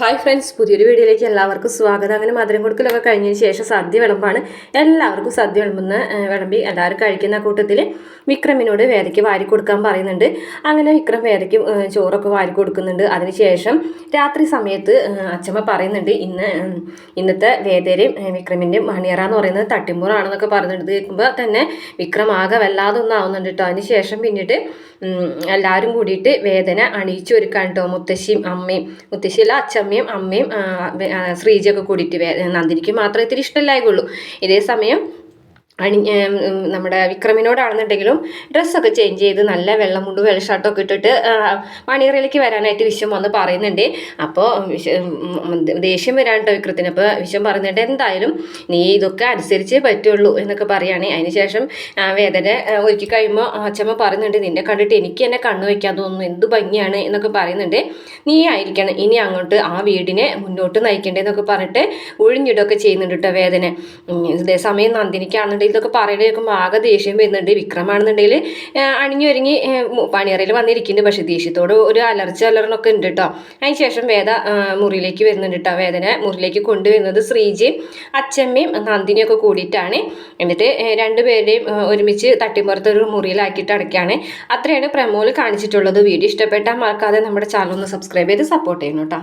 Hi friends പുതിയൊരു വീഡിയോയിലേക്ക് എല്ലാവർക്കും സ്വാഗതം. അങ്ങനെ മധുരം കൊടുക്കലൊക്കെ കഴിഞ്ഞതിന് ശേഷം സദ്യ വിളമ്പാണ്. എല്ലാവർക്കും സദ്യ വിളമ്പുന്ന വിളമ്പി എല്ലാവരും കഴിക്കുന്ന കൂട്ടത്തിൽ വിക്രമിനോട് വേദയ്ക്ക് വാരി കൊടുക്കാൻ പറയുന്നുണ്ട്. അങ്ങനെ വിക്രം വേദയ്ക്ക് ചോറൊക്കെ വാരി കൊടുക്കുന്നുണ്ട്. അതിനുശേഷം രാത്രി സമയത്ത് അച്ഛമ്മ പറയുന്നുണ്ട് ഇന്ന് ഇന്നത്തെ വേദയുടെയും വിക്രമിന്റെയും മണിയറ എന്ന് പറയുന്നത് തട്ടിമ്പൂറാണെന്നൊക്കെ പറയുന്നുണ്ട് കേൾക്കുമ്പോൾ തന്നെ വിക്രം ആകെ വല്ലാതെ ഒന്നും ആവുന്നുണ്ട് കേട്ടോ അതിനുശേഷം പിന്നീട് എല്ലാവരും കൂടിയിട്ട് വേദന അണിയിച്ചു ഒരുക്കാൻ കേട്ടോ. മുത്തശ്ശിയും അമ്മയും. മുത്തശ്ശിയല്ല അച്ചമ്മയും അമ്മയും ശ്രീജയൊക്കെ കൂടിയിട്ട് നന്ദിനിക്ക് മാത്രമേ ഇത്തിരി ഇഷ്ടമല്ലായുള്ളൂ ഇതേ സമയം അണി നമ്മുടെ വിക്രമിനോടാണെന്നുണ്ടെങ്കിലും ഡ്രസ്സൊക്കെ ചേഞ്ച് ചെയ്ത് നല്ല വെള്ളം മുണ്ട് വെള്ള ഷർട്ടൊക്കെ ഇട്ടിട്ട് മണിയറയിലേക്ക് വരാനായിട്ട് വിശ്വം വന്ന് പറയുന്നുണ്ട്. അപ്പോൾ ദേഷ്യം വരാൻ കേട്ടോ വിക്രത്തിന്? അപ്പോൾ വിശ്വം പറയുന്നുണ്ട് എന്തായാലും നീ ഇതൊക്കെ അനുസരിച്ചേ പറ്റുള്ളൂ എന്നൊക്കെ പറയുകയാണ് അതിനുശേഷം വേദന ഒരുക്കി കഴിയുമ്പോൾ അച്ഛമ്മ പറയുന്നുണ്ട് നിന്നെ കണ്ടിട്ട് എനിക്ക് എന്നെ കണ്ണു വയ്ക്കാൻ തോന്നുന്നു എന്ത് ഭംഗിയാണ് എന്നൊക്കെ പറയുന്നുണ്ട്. നീ ആയിരിക്കണം ഇനി അങ്ങോട്ട് ആ വീടിനെ മുന്നോട്ട് നയിക്കേണ്ടതെന്നൊക്കെ പറഞ്ഞിട്ട് ഒഴിഞ്ഞിടൊക്കെ ചെയ്യുന്നുണ്ട് കേട്ടോ വേദന. ഇതേ സമയം നന്ദിനിക്കാണെന്നുണ്ടെങ്കിൽ ഇതൊക്കെ പറയുന്നത് കേൾക്കുമ്പോൾ ആകെ ദേഷ്യം വരുന്നുണ്ട്. വിക്രമാണെന്നുണ്ടെങ്കിൽ അണിഞ്ഞൊരുങ്ങി പണിയറയിൽ വന്നിരിക്കുന്നുണ്ട് പക്ഷേ ദേഷ്യത്തോട് ഒരു അലർച്ച അലർന്നൊക്കെ ഉണ്ട് കേട്ടോ അതിന് ശേഷം വേദ മുറിയിലേക്ക് വരുന്നുണ്ട് കേട്ടോ വേദന മുറിയിലേക്ക് കൊണ്ടുവരുന്നത് ശ്രീജയും അച്ചമ്മയും നന്ദിനിയൊക്കെ കൂടിയിട്ടാണ്. എന്നിട്ട് രണ്ട് രണ്ടുപേരുടെയും ഒരുമിച്ച് തട്ടിപ്പുറത്ത് ഒരു മുറിയിലാക്കിയിട്ട് അടയ്ക്കുകയാണ് അത്രയാണ് പ്രമോൽ കാണിച്ചിട്ടുള്ളത്. വീഡിയോ ഇഷ്ടപ്പെട്ടാൽ മറക്കാതെ നമ്മുടെ ചാനൽ ഒന്ന് സബ്സ്ക്രൈബ് ചെയ്ത് സപ്പോർട്ട് ചെയ്യണം കേട്ടോ